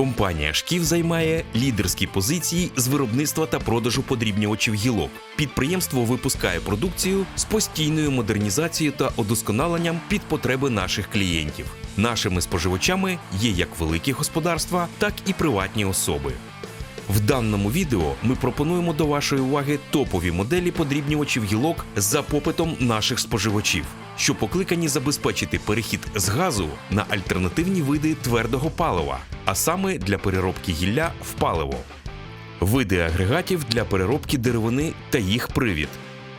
Компанія Шків займає лідерські позиції з виробництва та продажу подрібнювачів гілок. Підприємство випускає продукцію з постійною модернізацією та удосконаленням під потреби наших клієнтів. Нашими споживачами є як великі господарства, так і приватні особи. В даному відео ми пропонуємо до вашої уваги топові моделі подрібнювачів гілок за попитом наших споживачів, що покликані забезпечити перехід з газу на альтернативні види твердого палива, а саме для переробки гілля в паливо. Види агрегатів для переробки деревини та їх привід.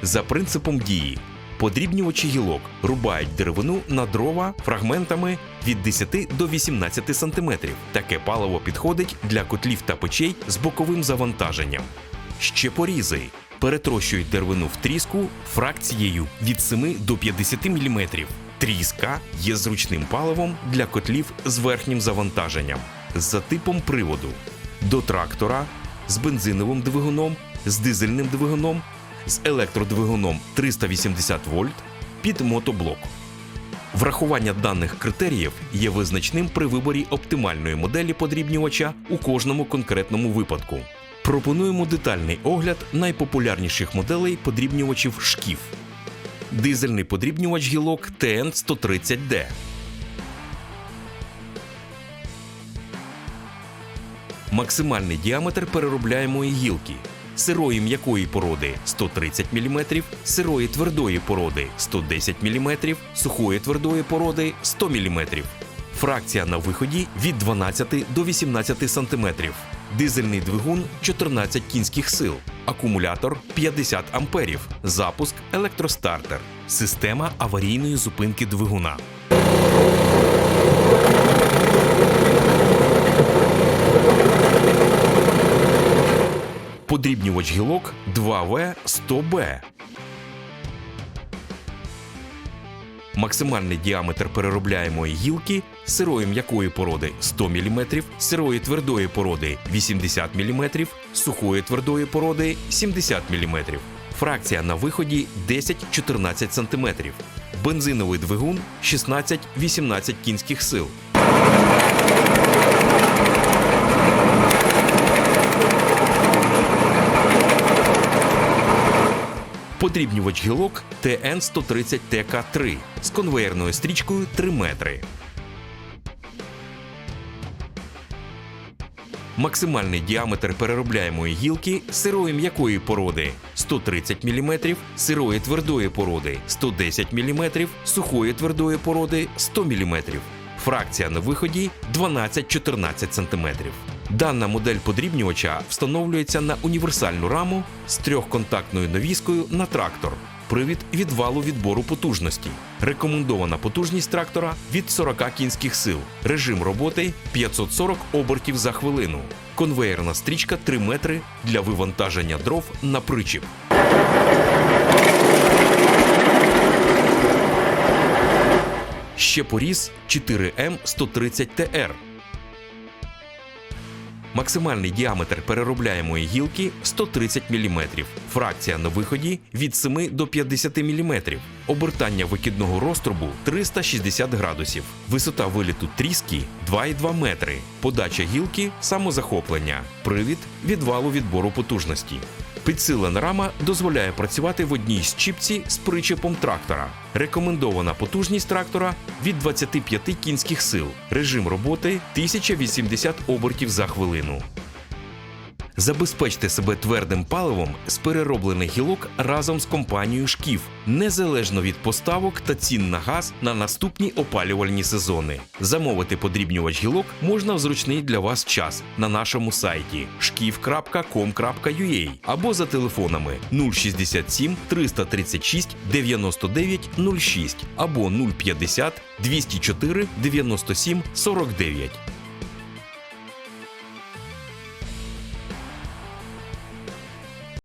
За принципом дії подрібнювачі гілок рубають деревину на дрова фрагментами від 10 до 18 см. Таке паливо підходить для котлів та печей з боковим завантаженням. Ще порізи перетрощують деревину в тріску фракцією від 7 до 50 мм. Тріска є зручним паливом для котлів з верхнім завантаженням за типом приводу до трактора з бензиновим двигуном, з дизельним двигуном, з електродвигуном 380 вольт під мотоблок. Врахування даних критеріїв є визначним при виборі оптимальної моделі подрібнювача у кожному конкретному випадку. Пропонуємо детальний огляд найпопулярніших моделей подрібнювачів шків. Дизельний подрібнювач гілок TN130D. Максимальний діаметр переробляємої гілки сирої м'якої породи 130 мм, сирої твердої породи 110 мм, сухої твердої породи 100 мм. Фракція на виході від 12 до 18 см. Дизельний двигун 14 кінських сил. Акумулятор 50 амперів. Запуск електростартер. Система аварійної зупинки двигуна. Подрібнювач гілок 2В100Б. Максимальний діаметр переробляємої гілки сирої м'якої породи 100 мм, сирої твердої породи 80 мм, сухої твердої породи 70 мм. Фракція на виході 10-14 см. Бензиновий двигун 16-18 кінських сил. Подрібнювач гілок TN130TK3 з конвеєрною стрічкою 3 метри. Максимальний діаметр переробляємої гілки сирої м'якої породи 130 мм, сирої твердої породи 110 мм, сухої твердої породи 100 мм. Фракція на виході 12-14 см. Дана модель подрібнювача встановлюється на універсальну раму з трьохконтактною навіскою на трактор. Привід від валу відбору потужності. Рекомендована потужність трактора від 40 кінських сил. Режим роботи 540 обертів за хвилину. Конвеєрна стрічка 3 метри для вивантаження дров на причіп. Ще поріз 4М130ТР. Максимальний діаметр переробляємої гілки 130 мм. Фракція на виході від 7 до 50 мм. Обертання викидного розтрубу 360 градусів. Висота виліту тріски 2,2 метри. Подача гілки самозахоплення. Привід від валу відбору потужності. Підсилена рама дозволяє працювати в одній з чіпці з причепом трактора. Рекомендована потужність трактора від 25 кінських сил. Режим роботи 1080 обертів за хвилину. Забезпечте себе твердим паливом з перероблених гілок разом з компанією Шків, незалежно від поставок та цін на газ на наступні опалювальні сезони. Замовити подрібнювач гілок можна в зручний для вас час на нашому сайті shkiv.com.ua або за телефонами 067 336 99 06 або 050 204 97 49.